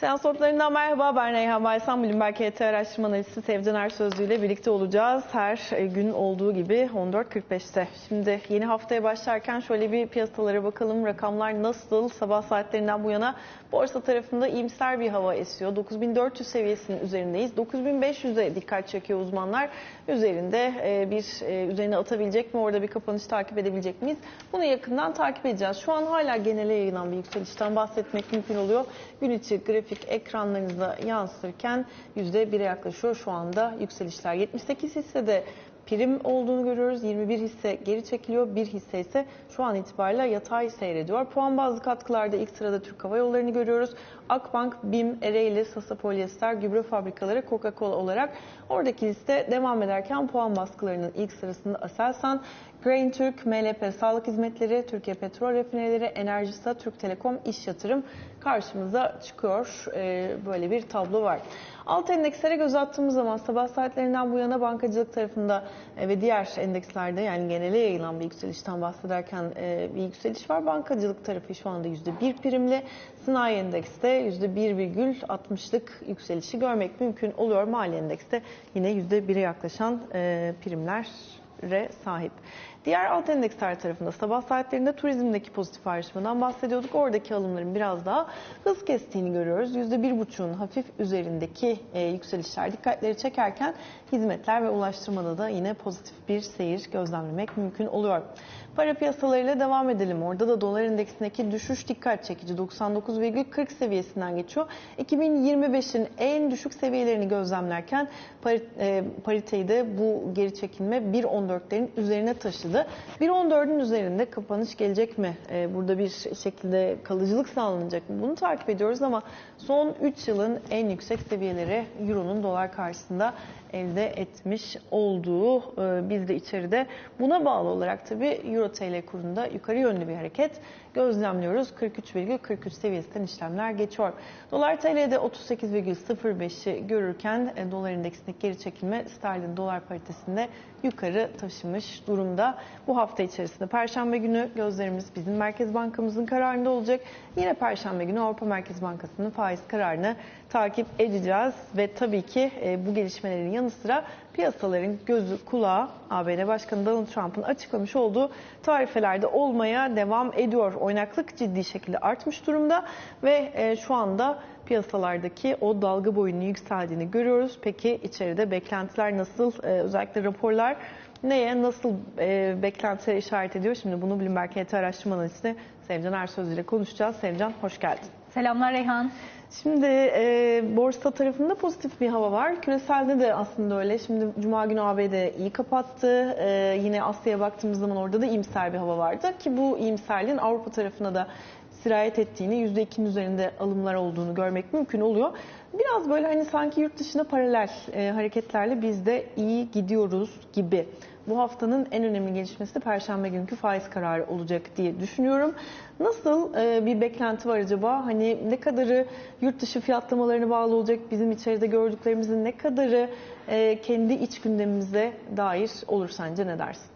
Seans notlarından merhaba. Ben Reyhan Baysan, Bloomberg HT araştırma analisti Sevcan Ersözlü ile birlikte olacağız. Her e, gün olduğu gibi 14.45'te. Şimdi yeni haftaya başlarken şöyle bir piyasalara bakalım. Rakamlar nasıl? Sabah saatlerinden bu yana borsa tarafında iyimser bir hava esiyor. 9400 seviyesinin üzerindeyiz. 9500'e dikkat çekiyor uzmanlar. Üzerinde e, bir e, üzerine atabilecek mi? Orada bir kapanış takip edebilecek miyiz? Bunu yakından takip edeceğiz. Şu an hala genele yayılan bir yükselişten bahsetmek mümkün oluyor. Gün içi grafik ekranlarınıza yansıtırken %1'e yaklaşıyor şu anda yükselişler. 78 hissede prim olduğunu görüyoruz. 21 hisse geri çekiliyor. Bir hisse ise şu an itibariyle yatay seyrediyor. Puan bazlı katkılarda ilk sırada Türk Hava Yolları'nı görüyoruz. Akbank, BİM, Ereğli, Sasa Polyester, Gübre Fabrikaları, Coca-Cola olarak oradaki liste devam ederken puan baskılarının ilk sırasında Aselsan, Grain Türk, MLP Sağlık Hizmetleri, Türkiye Petrol Refineleri, Enerjisa, Türk Telekom, İş Yatırım karşımıza çıkıyor. Ee, böyle bir tablo var. Alt endekslere göz attığımız zaman sabah saatlerinden bu yana bankacılık tarafında e, ve diğer endekslerde yani genele yayılan bir yükselişten bahsederken e, bir yükseliş var. Bankacılık tarafı şu anda %1 primli. Sanayi endekste %1,60'lık yükselişi görmek mümkün oluyor. Mali endekste yine %1'e yaklaşan e, primlere sahip. Diğer alt endeksler tarafında sabah saatlerinde turizmdeki pozitif ayrışmadan bahsediyorduk. Oradaki alımların biraz daha hız kestiğini görüyoruz. %1,5'un hafif üzerindeki e, yükselişler dikkatleri çekerken hizmetler ve ulaştırmada da yine pozitif bir seyir gözlemlemek mümkün oluyor. Para piyasalarıyla devam edelim. Orada da dolar endeksindeki düşüş dikkat çekici 99,40 seviyesinden geçiyor. 2025'in en düşük seviyelerini gözlemlerken e, pariteyi de bu geri çekilme 1.14'lerin üzerine taşıdı. 1.14'ün üzerinde kapanış gelecek mi? E, burada bir şekilde kalıcılık sağlanacak mı? Bunu takip ediyoruz ama son 3 yılın en yüksek seviyeleri Euro'nun dolar karşısında elde etmiş olduğu e, biz de içeride buna bağlı olarak tabii Euro TL kurunda yukarı yönlü bir hareket gözlemliyoruz. 43,43 seviyesinden işlemler geçiyor. Dolar TL'de 38,05'i görürken e, dolar endeksindeki geri çekilme sterlin dolar paritesinde yukarı taşımış durumda. Bu hafta içerisinde Perşembe günü gözlerimiz bizim Merkez Bankamızın kararında olacak. Yine Perşembe günü Avrupa Merkez Bankası'nın faiz kararını takip edeceğiz ve tabii ki e, bu gelişmelerin yanı sıra piyasaların gözü kulağı ABD Başkanı Donald Trump'ın açıklamış olduğu tarifelerde olmaya devam ediyor. Oynaklık ciddi şekilde artmış durumda ve e, şu anda piyasalardaki o dalga boyunun yükseldiğini görüyoruz. Peki içeride beklentiler nasıl? E, özellikle raporlar neye nasıl e, beklentiler işaret ediyor? Şimdi bunu Bloomberg HT araştırma analisti Sevcan Ersöz ile konuşacağız. Sevcan hoş geldin. Selamlar Reyhan. Şimdi e, borsa tarafında pozitif bir hava var. Küreselde de aslında öyle. Şimdi Cuma günü ABD iyi kapattı. E, yine Asya'ya baktığımız zaman orada da iyimser bir hava vardı. Ki bu iyimserliğin Avrupa tarafına da sirayet ettiğini, %2'nin üzerinde alımlar olduğunu görmek mümkün oluyor. Biraz böyle hani sanki yurt dışına paralel e, hareketlerle biz de iyi gidiyoruz gibi. Bu haftanın en önemli gelişmesi de Perşembe günkü faiz kararı olacak diye düşünüyorum. Nasıl e, bir beklenti var acaba? Hani ne kadarı yurt dışı fiyatlamalarına bağlı olacak? Bizim içeride gördüklerimizin ne kadarı e, kendi iç gündemimize dair olur sence ne dersin?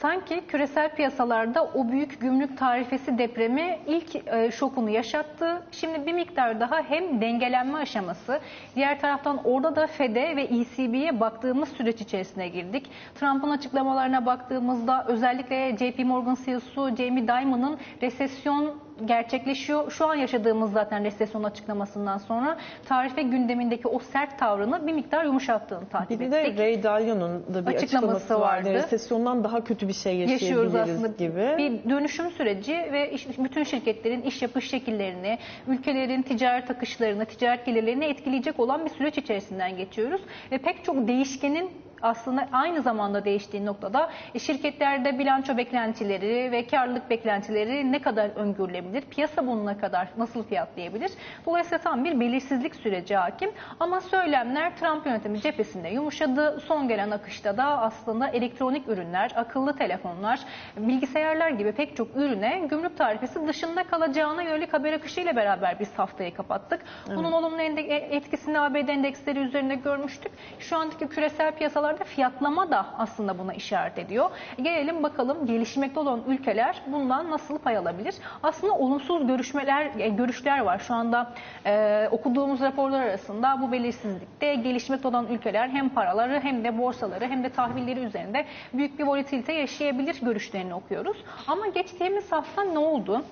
Sanki küresel piyasalarda o büyük gümrük tarifesi depremi ilk e, şokunu yaşattı. Şimdi bir miktar daha hem dengelenme aşaması, diğer taraftan orada da FED'e ve ECB'ye baktığımız süreç içerisine girdik. Trump'ın açıklamalarına baktığımızda özellikle JP Morgan CEO'su Jamie Dimon'ın resesyon gerçekleşiyor. Şu an yaşadığımız zaten resesyon açıklamasından sonra tarife gündemindeki o sert tavrını bir miktar yumuşattığını takip Bir de ettik. Ray Dalio'nun da bir Açıklaması açıklaması vardı. vardı. Resesyondan daha kötü bir şey yaşıyoruz yaşayabiliriz aslında. gibi. Bir dönüşüm süreci ve iş- bütün şirketlerin iş yapış şekillerini, ülkelerin ticaret akışlarını, ticaret gelirlerini etkileyecek olan bir süreç içerisinden geçiyoruz. Ve pek çok değişkenin aslında aynı zamanda değiştiği noktada e, şirketlerde bilanço beklentileri ve karlılık beklentileri ne kadar öngörülebilir? Piyasa bunu ne kadar nasıl fiyatlayabilir? Dolayısıyla tam bir belirsizlik süreci hakim. Ama söylemler Trump yönetimi cephesinde yumuşadı. Son gelen akışta da aslında elektronik ürünler, akıllı telefonlar, bilgisayarlar gibi pek çok ürüne gümrük tarifesi dışında kalacağına yönelik haber akışıyla beraber biz haftayı kapattık. Bunun olumlu ende- etkisini ABD endeksleri üzerinde görmüştük. Şu andaki küresel piyasalar piyasalarda fiyatlama da aslında buna işaret ediyor. Gelelim bakalım gelişmekte olan ülkeler bundan nasıl pay alabilir? Aslında olumsuz görüşmeler, e, görüşler var. Şu anda e, okuduğumuz raporlar arasında bu belirsizlikte gelişmekte olan ülkeler hem paraları hem de borsaları hem de tahvilleri üzerinde büyük bir volatilite yaşayabilir görüşlerini okuyoruz. Ama geçtiğimiz hafta ne oldu?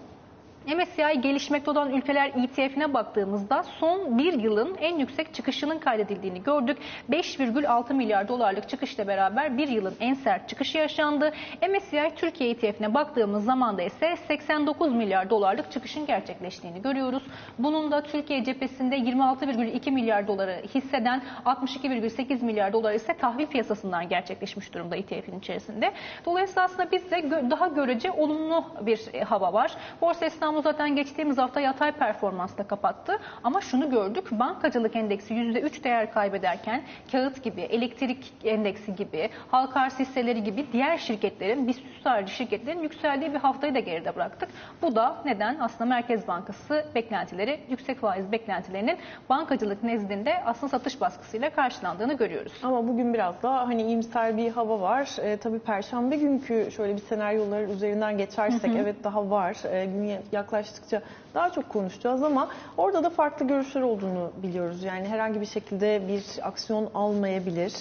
MSCI gelişmekte olan ülkeler ETF'ine baktığımızda son bir yılın en yüksek çıkışının kaydedildiğini gördük. 5,6 milyar dolarlık çıkışla beraber bir yılın en sert çıkışı yaşandı. MSCI Türkiye ETF'ine baktığımız zamanda ise 89 milyar dolarlık çıkışın gerçekleştiğini görüyoruz. Bunun da Türkiye cephesinde 26,2 milyar doları hisseden 62,8 milyar dolar ise tahvil piyasasından gerçekleşmiş durumda ETF'in içerisinde. Dolayısıyla aslında bizde daha görece olumlu bir e, hava var. Borsa İstanbul zaten geçtiğimiz hafta yatay performansla kapattı. Ama şunu gördük. Bankacılık endeksi %3 değer kaybederken kağıt gibi, elektrik endeksi gibi, halka arz hisseleri gibi diğer şirketlerin, biz harici şirketlerin yükseldiği bir haftayı da geride bıraktık. Bu da neden? Aslında Merkez Bankası beklentileri, yüksek faiz beklentilerinin bankacılık nezdinde aslında satış baskısıyla karşılandığını görüyoruz. Ama bugün biraz daha hani iyimser bir hava var. E, tabii Perşembe günkü şöyle bir senaryolar üzerinden geçersek evet daha var. E, gün yaklaştıkça daha çok konuşacağız ama orada da farklı görüşler olduğunu biliyoruz. Yani herhangi bir şekilde bir aksiyon almayabilir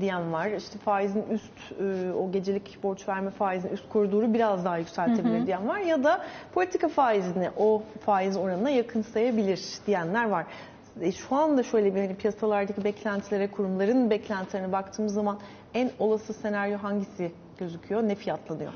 diyen var. İşte faizin üst e, o gecelik borç verme faizinin üst koridoru biraz daha yükseltebilir diyen var ya da politika faizini o faiz oranına yakınsayabilir diyenler var. E, Şu anda şöyle bir hani piyasalardaki beklentilere, kurumların beklentilerine baktığımız zaman en olası senaryo hangisi gözüküyor? Ne fiyatlanıyor?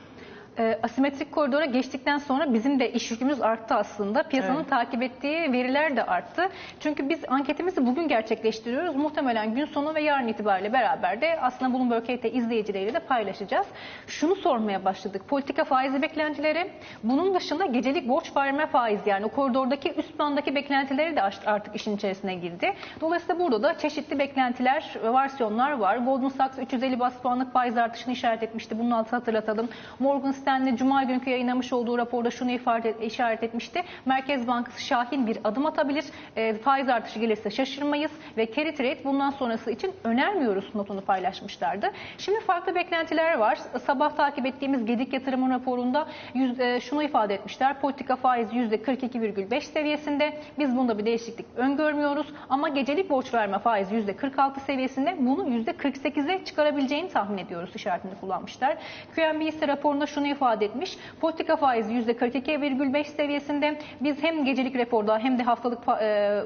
E, asimetrik koridora geçtikten sonra bizim de iş yükümüz arttı aslında. Piyasanın Evet. takip ettiği veriler de arttı. Çünkü biz anketimizi bugün gerçekleştiriyoruz. Muhtemelen gün sonu ve yarın itibariyle beraber de aslında Bloomberg HT izleyicileriyle de paylaşacağız. Şunu sormaya başladık. Politika faizi beklentileri, bunun dışında gecelik borç verme faizi yani o koridordaki üst bandaki beklentileri de artık işin içerisine girdi. Dolayısıyla burada da çeşitli beklentiler, varsiyonlar var. Goldman Sachs 350 bas puanlık faiz artışını işaret etmişti. Bunun altı hatırlatalım. Morgan Stanley Cuma günkü yayınlamış olduğu raporda şunu ifade, işaret etmişti. Merkez Bankası şahin bir adım atabilir. E, faiz artışı gelirse şaşırmayız ve carry trade bundan sonrası için önermiyoruz notunu paylaşmışlardı. Şimdi farklı beklentiler var. Sabah takip ettiğimiz Gedik Yatırım'ın raporunda yüz, e, şunu ifade etmişler. Politika faizi %42,5 seviyesinde. Biz bunda bir değişiklik öngörmüyoruz. Ama gecelik borç verme faizi %46 seviyesinde. Bunu %48'e çıkarabileceğini tahmin ediyoruz işaretini kullanmışlar. QNB ise raporunda şunu ifade etmiş. Politika faizi %42,5 seviyesinde. Biz hem gecelik raporda hem de haftalık e,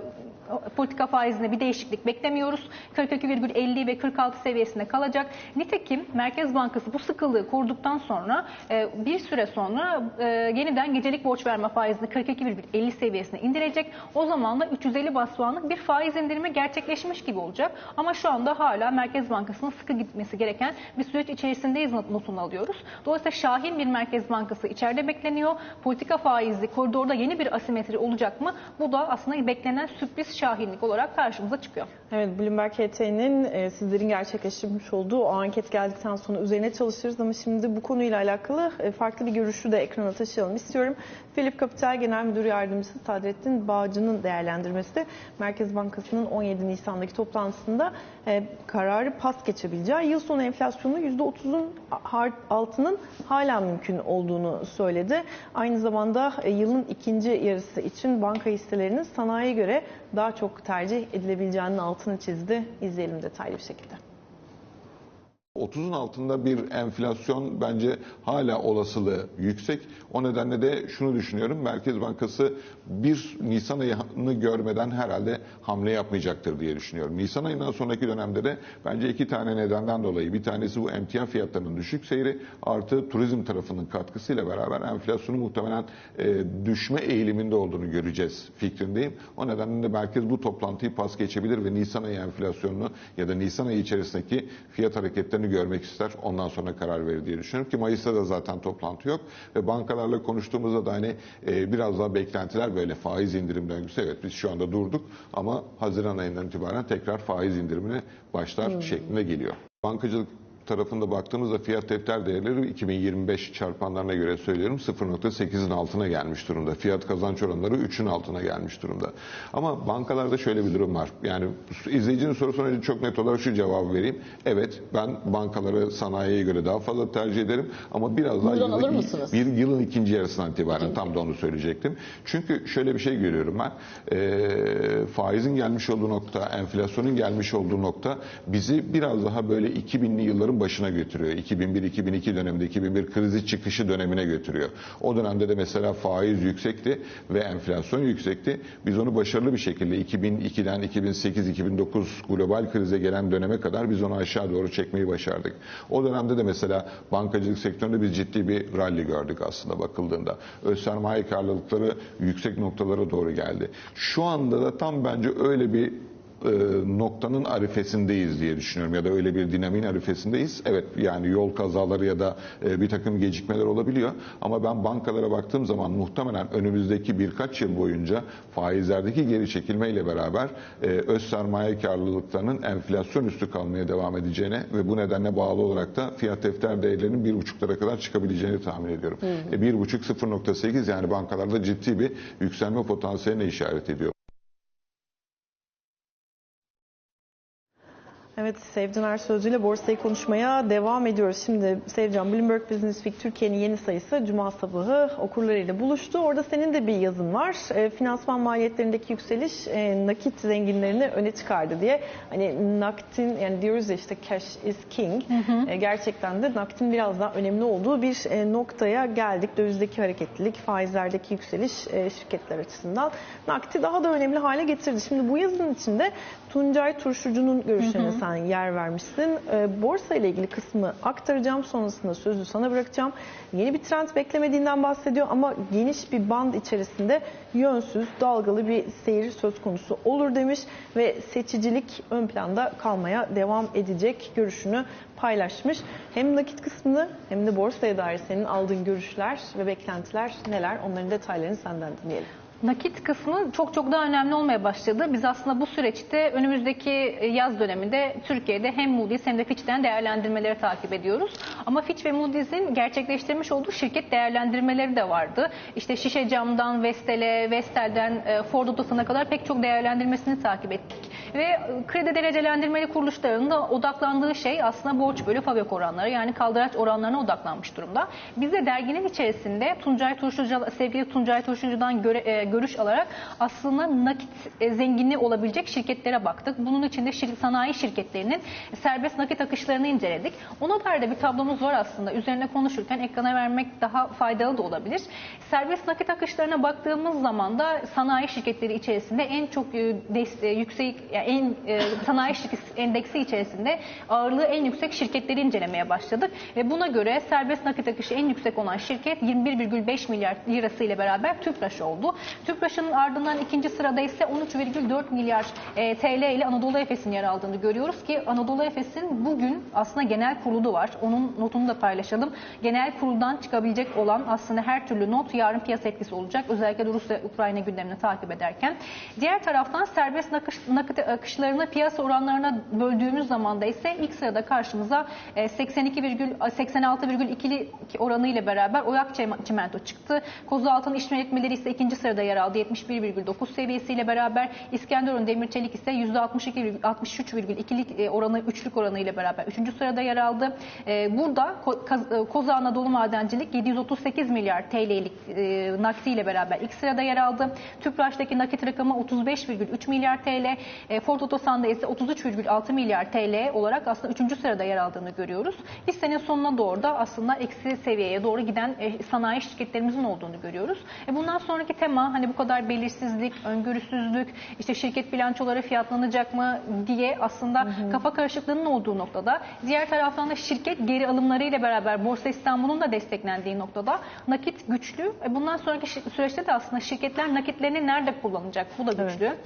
politika faizinde bir değişiklik beklemiyoruz. 42,50 ve 46 seviyesinde kalacak. Nitekim Merkez Bankası bu sıkılığı kurduktan sonra e, bir süre sonra e, yeniden gecelik borç verme faizini 42,50 seviyesine indirecek. O zaman da 350 bas puanlık bir faiz indirimi gerçekleşmiş gibi olacak. Ama şu anda hala Merkez Bankası'nın sıkı gitmesi gereken bir süreç içerisindeyiz not- notunu alıyoruz. Dolayısıyla şahin bir Merkez Bankası içeride bekleniyor. Politika faizi koridorda yeni bir asimetri olacak mı? Bu da aslında beklenen sürpriz şahinlik olarak karşımıza çıkıyor. Evet, Bloomberg HT'nin e, sizlerin gerçekleştirmiş olduğu o anket geldikten sonra üzerine çalışırız ama şimdi bu konuyla alakalı e, farklı bir görüşü de ekrana taşıyalım istiyorum. Philip Capital Genel Müdür Yardımcısı Sadrettin Bağcı'nın değerlendirmesi Merkez Bankası'nın 17 Nisan'daki toplantısında e, kararı pas geçebileceği yıl sonu enflasyonu %30'un har- altının hala mümkün olduğunu söyledi. Aynı zamanda e, yılın ikinci yarısı için banka hisselerinin sanayiye göre daha çok tercih edilebileceğinin altını çizdi. İzleyelim detaylı bir şekilde. 30'un altında bir enflasyon bence hala olasılığı yüksek. O nedenle de şunu düşünüyorum. Merkez Bankası 1 Nisan ayını görmeden herhalde hamle yapmayacaktır diye düşünüyorum. Nisan ayından sonraki dönemde de bence iki tane nedenden dolayı. Bir tanesi bu emtia fiyatlarının düşük seyri artı turizm tarafının katkısıyla beraber enflasyonu muhtemelen e, düşme eğiliminde olduğunu göreceğiz fikrindeyim. O nedenle de merkez bu toplantıyı pas geçebilir ve Nisan ayı enflasyonunu ya da Nisan ayı içerisindeki fiyat hareketlerini görmek ister. Ondan sonra karar verir diye düşünüyorum ki Mayıs'ta da zaten toplantı yok ve bankalarla konuştuğumuzda da hani e, biraz daha beklentiler böyle faiz indirim döngüsü. Evet biz şu anda durduk ama Haziran ayından itibaren tekrar faiz indirimine başlar şeklinde geliyor. Bankacılık tarafında baktığımızda fiyat defter değerleri 2025 çarpanlarına göre söylüyorum 0.8'in altına gelmiş durumda. Fiyat kazanç oranları 3'ün altına gelmiş durumda. Ama bankalarda şöyle bir durum var. Yani izleyicinin sorusuna önce çok net olarak şu cevabı vereyim. Evet ben bankaları sanayiye göre daha fazla tercih ederim ama biraz daha Buradan alır mısınız? bir yılın ikinci yarısından itibaren tam da onu söyleyecektim. Çünkü şöyle bir şey görüyorum ben. Ee, faizin gelmiş olduğu nokta, enflasyonun gelmiş olduğu nokta bizi biraz daha böyle 2000'li yılların başına götürüyor. 2001-2002 döneminde 2001 krizi çıkışı dönemine götürüyor. O dönemde de mesela faiz yüksekti ve enflasyon yüksekti. Biz onu başarılı bir şekilde 2002'den 2008-2009 global krize gelen döneme kadar biz onu aşağı doğru çekmeyi başardık. O dönemde de mesela bankacılık sektöründe biz ciddi bir rally gördük aslında bakıldığında. Öz sermaye karlılıkları yüksek noktalara doğru geldi. Şu anda da tam bence öyle bir e, noktanın arifesindeyiz diye düşünüyorum ya da öyle bir dinamiğin arifesindeyiz. Evet yani yol kazaları ya da e, bir takım gecikmeler olabiliyor ama ben bankalara baktığım zaman muhtemelen önümüzdeki birkaç yıl boyunca faizlerdeki geri çekilmeyle beraber e, öz sermaye karlılıklarının enflasyon üstü kalmaya devam edeceğine ve bu nedenle bağlı olarak da fiyat defter değerlerinin bir buçuklara kadar çıkabileceğini tahmin ediyorum. E, bir buçuk 0.8 yani bankalarda ciddi bir yükselme potansiyeline işaret ediyor. Evet Sevcan Sözcü ile borsayı konuşmaya devam ediyoruz. Şimdi Sevcan Bloomberg Business Week Türkiye'nin yeni sayısı Cuma sabahı okurlarıyla buluştu. Orada senin de bir yazın var. E, finansman maliyetlerindeki yükseliş e, nakit zenginlerini öne çıkardı diye. Hani nakitin yani diyoruz ya işte cash is king. E, gerçekten de nakitin biraz daha önemli olduğu bir e, noktaya geldik. Dövizdeki hareketlilik, faizlerdeki yükseliş e, şirketler açısından nakiti daha da önemli hale getirdi. Şimdi bu yazının içinde Tuncay Turşucu'nun görüşlerine sen yer vermişsin. E, borsa ile ilgili kısmı aktaracağım. Sonrasında sözü sana bırakacağım. Yeni bir trend beklemediğinden bahsediyor ama geniş bir band içerisinde yönsüz, dalgalı bir seyir söz konusu olur demiş ve seçicilik ön planda kalmaya devam edecek görüşünü paylaşmış. Hem nakit kısmını hem de borsaya dair senin aldığın görüşler ve beklentiler neler? Onların detaylarını senden dinleyelim. Nakit kısmı çok çok daha önemli olmaya başladı. Biz aslında bu süreçte önümüzdeki yaz döneminde Türkiye'de hem Moody's hem de Fitch'ten değerlendirmeleri takip ediyoruz. Ama Fitch ve Moody's'in gerçekleştirmiş olduğu şirket değerlendirmeleri de vardı. İşte Şişe Cam'dan Vestel'e, Vestel'den e, Ford Otosan'a kadar pek çok değerlendirmesini takip ettik. Ve e, kredi derecelendirmeli kuruluşlarının da odaklandığı şey aslında borç bölü fabrik oranları yani kaldıraç oranlarına odaklanmış durumda. Biz de derginin içerisinde Tuncay Turşucu, sevgili Tuncay Turşucu'dan göre, e, görüş alarak aslında nakit e, zenginliği olabilecek şirketlere baktık. Bunun içinde şir- sanayi şirketlerinin serbest nakit akışlarını inceledik. Ona dair de bir tablomuz var aslında. Üzerine konuşurken ekrana vermek daha faydalı da olabilir. Serbest nakit akışlarına baktığımız zaman da sanayi şirketleri içerisinde en çok e, e, yüksek yani en sanayi endeksi içerisinde ağırlığı en yüksek şirketleri incelemeye başladık ve buna göre serbest nakit akışı en yüksek olan şirket 21,5 milyar lirası ile beraber Tüpraş oldu. Tüpraş'ın ardından ikinci sırada ise 13,4 milyar e, TL ile Anadolu Efes'in yer aldığını görüyoruz ki Anadolu Efes'in bugün aslında genel kurulu var. Onun notunu da paylaşalım. Genel kuruldan çıkabilecek olan aslında her türlü not yarın piyasa etkisi olacak. Özellikle Rusya-Ukrayna gündemini takip ederken. Diğer taraftan serbest nakış, nakit akışlarını piyasa oranlarına böldüğümüz zaman da ise ilk sırada karşımıza e, 82,86,2 oranı ile beraber Oyak Çim- Çimento çıktı. Kozaltın iş yönetmeleri ise ikinci sırada yer aldı 71,9 seviyesiyle beraber. İskenderun Demir Çelik ise %63,2'lik e, oranı üçlük oranı ile beraber üçüncü sırada yer aldı. E, Burada e, Koza Anadolu Madencilik 738 milyar TL'lik e, nakitiyle beraber ilk sırada yer aldı. Tüpraş'taki nakit rakamı 35,3 milyar TL. Ford Otosan'da ise 33,6 milyar TL olarak aslında üçüncü sırada yer aldığını görüyoruz. Biz senin sonuna doğru da aslında eksi seviyeye doğru giden sanayi şirketlerimizin olduğunu görüyoruz. Bundan sonraki tema hani bu kadar belirsizlik, öngörüsüzlük, işte şirket bilançoları fiyatlanacak mı diye aslında kafa karışıklığının olduğu noktada. Diğer taraftan da şirket geri alımlarıyla beraber Borsa İstanbul'un da desteklendiği noktada nakit güçlü. E, bundan sonraki süreçte de aslında şirketler nakitlerini nerede kullanacak? Bu da güçlü.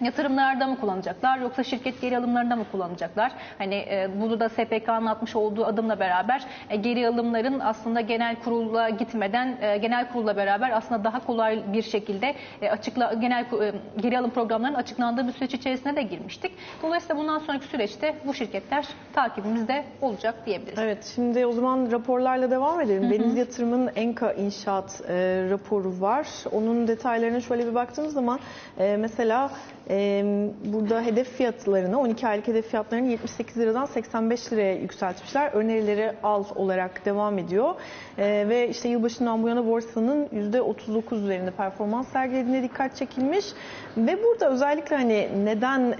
Yatırımlarda mı kullanacaklar yoksa şirket geri alımlarında mı kullanacaklar? Hani e, bunu da SPK'nın atmış olduğu adımla beraber e, geri alımların aslında genel kurula gitmeden e, genel kurulla beraber aslında daha kolay bir şekilde e, açıkla genel e, geri alım programlarının açıklandığı bir süreç içerisine de girmiştik. Dolayısıyla bundan sonraki süreçte bu şirketler takibimizde olacak diyebiliriz. Evet, şimdi o zaman raporlarla devam edelim. Deniz Yatırım'ın Enka İnşaat e, raporu var. Onun detaylarına şöyle bir baktığımız zaman e, mesela burada hedef fiyatlarını, 12 aylık hedef fiyatlarını 78 liradan 85 liraya yükseltmişler. Önerileri al olarak devam ediyor. Ve işte yılbaşından bu yana borsanın %39 üzerinde performans sergilediğine dikkat çekilmiş. Ve burada özellikle hani neden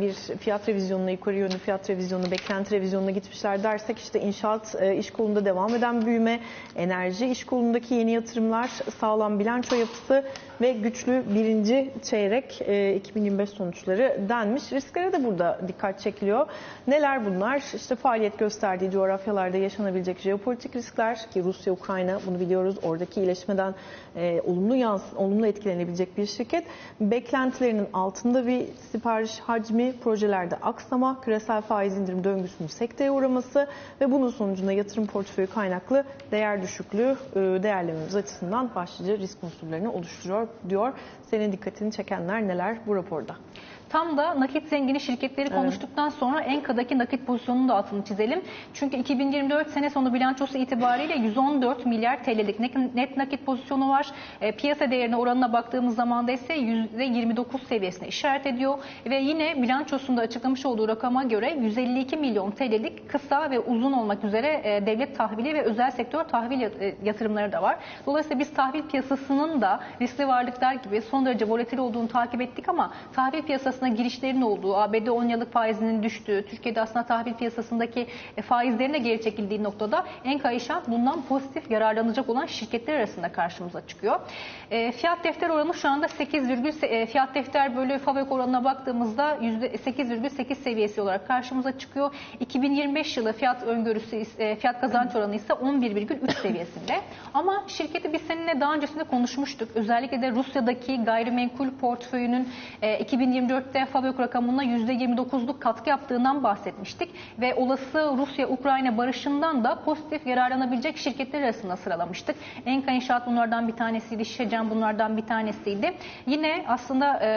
bir fiyat revizyonuna, yukarı yönlü fiyat revizyonuna, beklenti revizyonuna gitmişler dersek işte inşaat iş kolunda devam eden büyüme, enerji iş kolundaki yeni yatırımlar, sağlam bilanço yapısı ve güçlü birinci çeyrek e, 2025 sonuçları denmiş. Risklere de burada dikkat çekiliyor. Neler bunlar? İşte faaliyet gösterdiği coğrafyalarda yaşanabilecek jeopolitik riskler ki Rusya, Ukrayna bunu biliyoruz. Oradaki iyileşmeden e, olumlu yans olumlu etkilenebilecek bir şirket. Beklentilerinin altında bir sipariş hacmi, projelerde aksama, küresel faiz indirim döngüsünün sekteye uğraması ve bunun sonucunda yatırım portföyü kaynaklı değer düşüklüğü e, değerlememiz açısından başlıca risk unsurlarını oluşturuyor diyor. Senin dikkatini çekenler neler bu rapporter. Tam da nakit zengini şirketleri konuştuktan sonra Enka'daki nakit pozisyonunun da altını çizelim. Çünkü 2024 sene sonu bilançosu itibariyle 114 milyar TL'lik net- nakit pozisyonu var. E, piyasa değerine oranına baktığımız zaman da ise %29 seviyesine işaret ediyor. Ve yine bilançosunda açıklamış olduğu rakama göre 152 milyon TL'lik kısa ve uzun olmak üzere e, devlet tahvili ve özel sektör tahvil e, yatırımları da var. Dolayısıyla biz tahvil piyasasının da riskli varlıklar gibi son derece volatil olduğunu takip ettik ama tahvil piyasasına girişlerin olduğu, ABD 10 yıllık faizinin düştüğü, Türkiye'de aslında tahvil piyasasındaki e, faizlerin de geri çekildiği noktada Enka İnşaat bundan pozitif yararlanacak olan şirketler arasında karşımıza çıkıyor. E, fiyat defter oranı şu anda 8, e, fiyat defter bölü FAVÖK oranına baktığımızda %8,8 seviyesi olarak karşımıza çıkıyor. 2025 yılı fiyat öngörüsü, e, fiyat kazanç oranı ise 11,3 seviyesinde. Ama şirketi biz seninle daha öncesinde konuşmuştuk. Özellikle de Rusya'daki gayrimenkul portföyünün e, 2024'te FAVÖK rakamına %29'luk katkı yaptığından bahsetmiştik. Ve olası Rusya-Ukrayna barışından da pozitif yararlanabilecek şirketler arasında sıralamıştık. Enka İnşaat bunlardan bir tanesiydi, Şişecam bunlardan bir tanesiydi. Yine aslında e,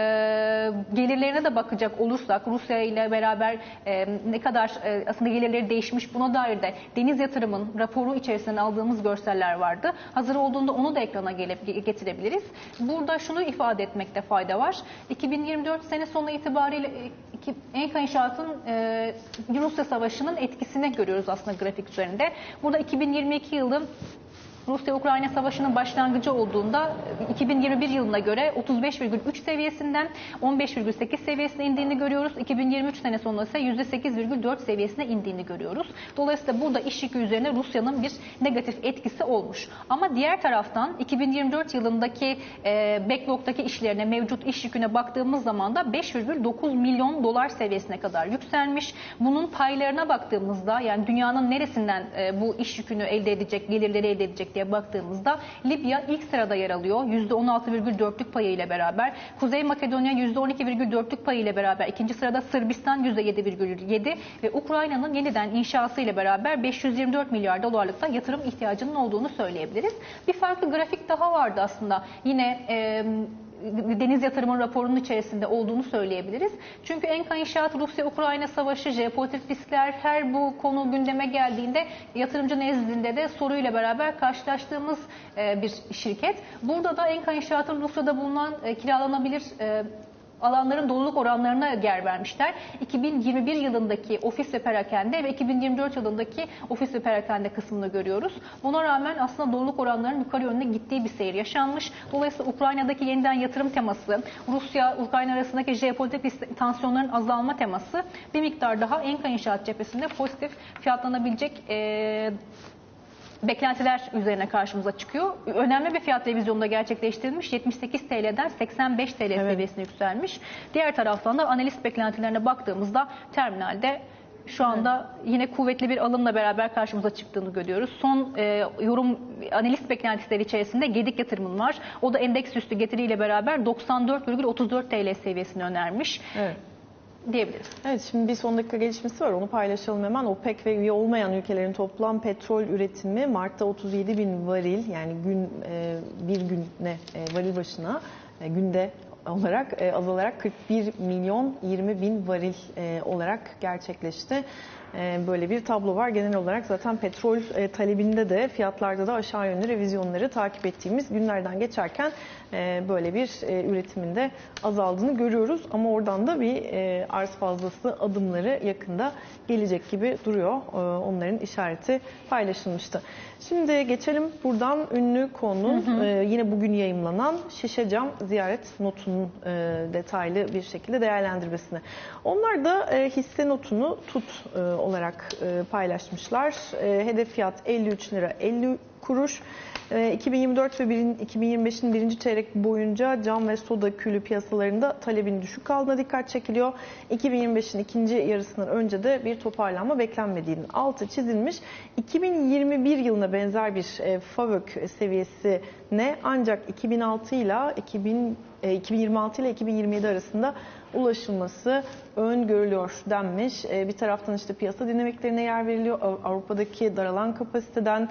gelirlerine de bakacak olursak Rusya ile beraber e, ne kadar e, aslında gelirleri değişmiş buna dair de Deniz Yatırım'ın raporu içerisinden aldığımız görseller vardı. Hazır olduğunda onu da ekrana gelip getirebiliriz. Burada şunu ifade etmekte fayda var. 2024 sene sonu itibariyle e, Enka İnşaat'ın e, Rusya Savaşı'nın etkisini görüyoruz aslında grafik üzerinde. Burada 2022 yılı Rusya-Ukrayna Savaşı'nın başlangıcı olduğunda e, 2021 yılına göre 35,3 seviyesinden 15,8 seviyesine indiğini görüyoruz. 2023 sene sonunda ise %8,4 seviyesine indiğini görüyoruz. Dolayısıyla burada iş yükü üzerine Rusya'nın bir negatif etkisi olmuş. Ama diğer taraftan 2024 yılındaki e, backlog'daki işlerine, mevcut iş yüküne baktığımız zaman da 5,9 milyon dolar seviyesine kadar yükselmiş. Bunun paylarına baktığımızda yani dünyanın neresinden e, bu iş yükünü elde edecek, gelirleri elde edecek diye baktığımızda Libya ilk sırada yer alıyor. %16,4'lük payıyla beraber. Kuzey Makedonya %12,4'lük payıyla beraber. ikinci sırada Sırbistan %7,7 ve Ukrayna'nın yeniden inşası ile beraber 524 milyar dolarlıkta yatırım ihtiyacının olduğunu söyleyebiliriz. Bir farklı grafik daha vardı aslında. Yine e, Deniz Yatırım'ın raporunun içerisinde olduğunu söyleyebiliriz. Çünkü Enka İnşaat, Rusya-Ukrayna savaşı, jeopolitik riskler her bu konu gündeme geldiğinde yatırımcı nezdinde de soruyla beraber karşılaştığımız e, bir şirket. Burada da Enka İnşaat'ın Rusya'da bulunan e, kiralanabilir e, alanların doluluk oranlarına yer vermişler. 2021 yılındaki ofis ve perakende ve 2024 yılındaki ofis ve perakende kısmını görüyoruz. Buna rağmen aslında doluluk oranlarının yukarı yönde gittiği bir seyir yaşanmış. Dolayısıyla Ukrayna'daki yeniden yatırım teması, Rusya-Ukrayna arasındaki jeopolitik tansiyonların azalma teması bir miktar daha Enka İnşaat cephesinde pozitif fiyatlanabilecek e, beklentiler üzerine karşımıza çıkıyor. Önemli bir fiyat revizyonu da gerçekleştirilmiş. 78 TL'den 85 TL seviyesine yükselmiş. Diğer taraftan da analist beklentilerine baktığımızda terminalde Şu anda yine kuvvetli bir alımla beraber karşımıza çıktığını görüyoruz. Son e, yorum analist beklentileri içerisinde Gedik yatırımın var. O da endeks üstü getiriyle beraber 94,34 TL seviyesini önermiş Evet. Diyebiliriz. Evet şimdi bir son dakika gelişmesi var onu paylaşalım hemen. OPEC ve üye olmayan ülkelerin toplam petrol üretimi Mart'ta 37 bin varil yani gün e, bir güne e, varil başına e, günde olarak azalarak 41 milyon 20 bin varil olarak gerçekleşti. E, böyle bir tablo var. Genel olarak zaten petrol e, talebinde de fiyatlarda da aşağı yönlü revizyonları takip ettiğimiz günlerden geçerken e, böyle bir e, üretimin de azaldığını görüyoruz. Ama oradan da bir arz fazlası adımları yakında gelecek gibi duruyor. Onların işareti paylaşılmıştı. Şimdi geçelim buradan ünlü konunun yine bugün yayımlanan şişe cam ziyaret notunun detaylı bir şekilde değerlendirmesine. Onlar da hisse notunu tut olarak e, paylaşmışlar. E, hedef fiyat 53 lira 50 kuruş. E, 2024 ve birin- 2025'in birinci çeyrek boyunca cam ve soda külü piyasalarında talebin düşük kaldığına dikkat çekiliyor. 2025'in ikinci yarısından önce de bir toparlanma beklenmediğinin altı çizilmiş. 2021 yılına benzer bir e, FAVÖK seviyesine ancak 2006 ile 2000, e, 2026 ile 2027 arasında ulaşılması öngörülüyor denmiş. E, Bir taraftan işte piyasa dinamiklerine yer veriliyor. Av- Avrupa'daki daralan kapasiteden e,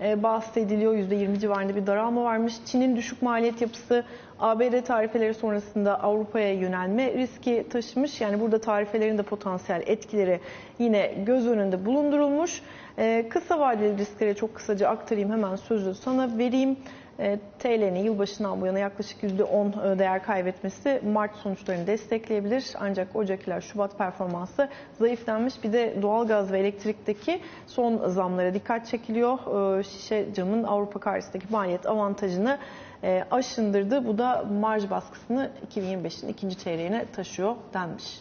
bahsediliyor. %20 civarında bir daralma varmış. Çin'in düşük maliyet yapısı ABD tarifeleri sonrasında Avrupa'ya yönelme riski taşımış. Yani burada tarifelerin de potansiyel etkileri yine göz önünde bulundurulmuş. E, Kısa vadeli risklere çok kısaca aktarayım hemen sözü sana vereyim. E, TL'nin yılbaşından bu yana yaklaşık %10 değer kaybetmesi Mart sonuçlarını destekleyebilir. Ancak Ocak Şubat performansı zayıflanmış. Bir de doğalgaz ve elektrikteki son zamlara dikkat çekiliyor. E, Şişe camın Avrupa karşısındaki maliyet avantajını e, aşındırdı. Bu da marj baskısını 2025'in ikinci çeyreğine taşıyor denmiş.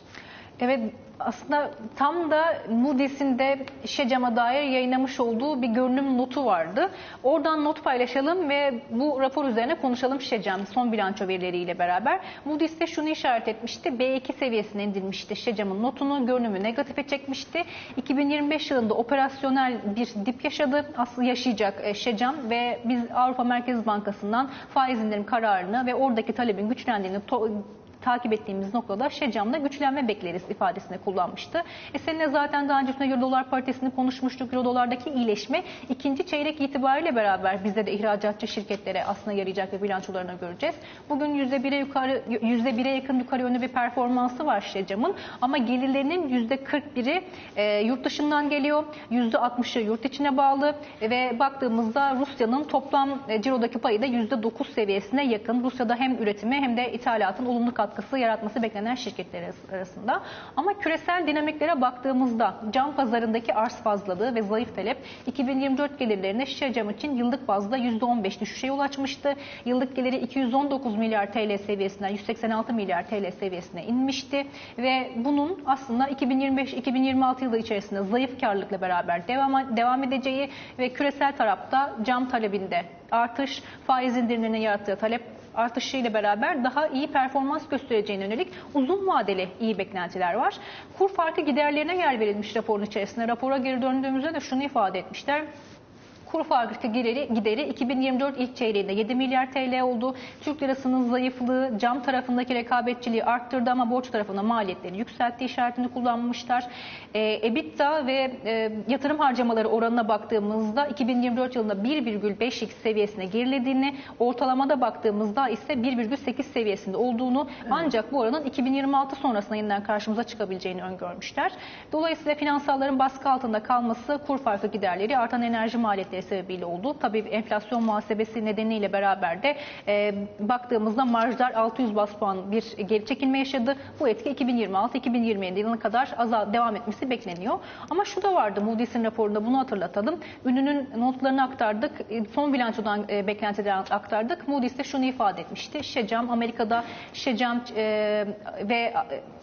Evet aslında tam da Moody's'in de Şecam'a dair yayınlamış olduğu bir görünüm notu vardı. Oradan not paylaşalım ve bu rapor üzerine konuşalım Şecam son bilanço verileriyle beraber. Moody's de şunu işaret etmişti. B2 seviyesine indirilmişti Şecam'ın notunu görünümü negatife çekmişti. 2025 yılında operasyonel bir dip yaşadı. Aslında yaşayacak e, Şecam ve biz Avrupa Merkez Bankası'ndan faiz indirim kararını ve oradaki talebin güçlendiğini takip ettiğimiz noktada Şecam'da güçlenme bekleriz ifadesini kullanmıştı. E seninle zaten daha öncesinde Euro dolar paritesini konuşmuştuk. Euro dolardaki iyileşme ikinci çeyrek itibariyle beraber bizde de ihracatçı şirketlere aslında yarayacak ve bilançolarını göreceğiz. Bugün %1'e yukarı %1'e yakın yukarı yönlü bir performansı var Şecam'ın ama gelirlerinin %41'i e, yurt dışından geliyor. %60'ı yurt içine bağlı ve baktığımızda Rusya'nın toplam e, cirodaki payı da %9 seviyesine yakın. Rusya'da hem üretimi hem de ithalatın olumlu katkısı yaratması beklenen şirketler arasında. Ama küresel dinamiklere baktığımızda cam pazarındaki arz fazlalığı ve zayıf talep 2024 gelirlerine şişe cam için yıllık bazda %15 düşüşe yol açmıştı. Yıllık geliri 219 milyar TL seviyesinden 186 milyar TL seviyesine inmişti ve bunun aslında 2025-2026 yılı içerisinde zayıf karlılıkla beraber devam, devam edeceği ve küresel tarafta cam talebinde artış, faiz indirimlerine yarattığı talep artışıyla beraber daha iyi performans göstereceğine yönelik uzun vadeli iyi beklentiler var. Kur farkı giderlerine yer verilmiş raporun içerisinde. Rapora geri döndüğümüzde de şunu ifade etmişler. Kur farkı gideri, gideri 2024 ilk çeyreğinde 7 milyar TL oldu. Türk lirasının zayıflığı cam tarafındaki rekabetçiliği arttırdı ama borç tarafında maliyetleri yükseltti işaretini kullanmışlar. E, EBITDA ve e, yatırım harcamaları oranına baktığımızda 2024 yılında 1,5x seviyesine gerilediğini, ortalamada baktığımızda ise 1,8 seviyesinde olduğunu ancak bu oranın 2026 sonrasında yeniden karşımıza çıkabileceğini öngörmüşler. Dolayısıyla finansalların baskı altında kalması kur farkı giderleri artan enerji maliyetleri sebebiyle oldu. Tabii enflasyon muhasebesi nedeniyle beraber de e, baktığımızda marjlar 600 bas puan bir geri çekilme yaşadı. Bu etki 2026-2027 yılına kadar azal devam etmesi bekleniyor. Ama şu da vardı Moody's'in raporunda bunu hatırlatalım. Ünlünün notlarını aktardık. E, Son bilançodan e, beklentileri aktardık. Moody's de şunu ifade etmişti. Şecam Amerika'da Şecam e, ve e,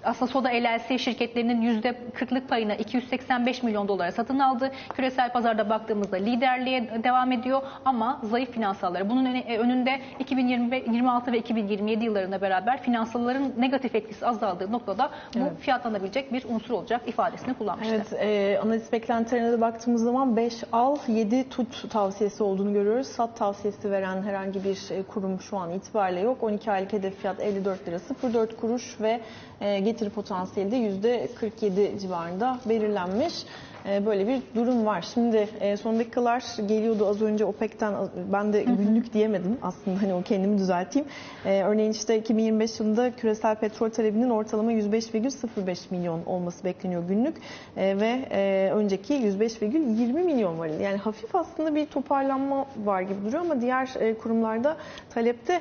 aslında Soda LLC şirketlerinin %40'lık payını 285 milyon dolara satın aldı. Küresel pazarda baktığımızda liderler ilerleye devam ediyor ama zayıf finansalları. Bunun e, önünde 2026 ve 2027 yıllarında beraber finansalların negatif etkisi azaldığı noktada bu fiyatlanabilecek bir unsur olacak ifadesini kullanmıştı. Evet, e, analiz beklentilerine de baktığımız zaman 5 al, 7 tut tavsiyesi olduğunu görüyoruz. Sat tavsiyesi veren herhangi bir e, kurum şu an itibariyle yok. 12 aylık hedef fiyat 54 lira 04 kuruş ve e, getiri potansiyeli de %47 civarında belirlenmiş. E, Böyle bir durum var. Şimdi e, son dakikalar geliyordu az önce OPEC'ten ben de günlük diyemedim aslında hani o kendimi düzelteyim. E, Örneğin işte 2025 yılında küresel petrol talebinin ortalama 105,05 milyon olması bekleniyor günlük E, ve e, önceki 105,20 milyon varil. Yani hafif aslında bir toparlanma var gibi duruyor ama diğer e, kurumlarda talepte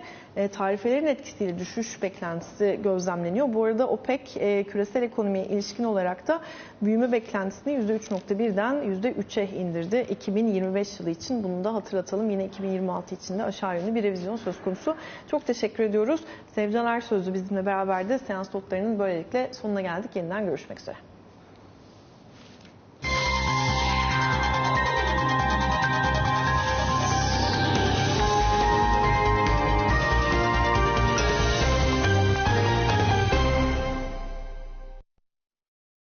tarifelerin etkisiyle düşüş beklentisi gözlemleniyor. Bu arada OPEC küresel ekonomiye ilişkin olarak da büyüme beklentisini %3.1'den %3'e indirdi. 2025 yılı için bunu da hatırlatalım. Yine 2026 için de aşağı yönlü bir revizyon söz konusu. Çok teşekkür ediyoruz. Sevcan Ersözlü bizimle beraberdi. Seans notlarının böylelikle sonuna geldik. Yeniden görüşmek üzere.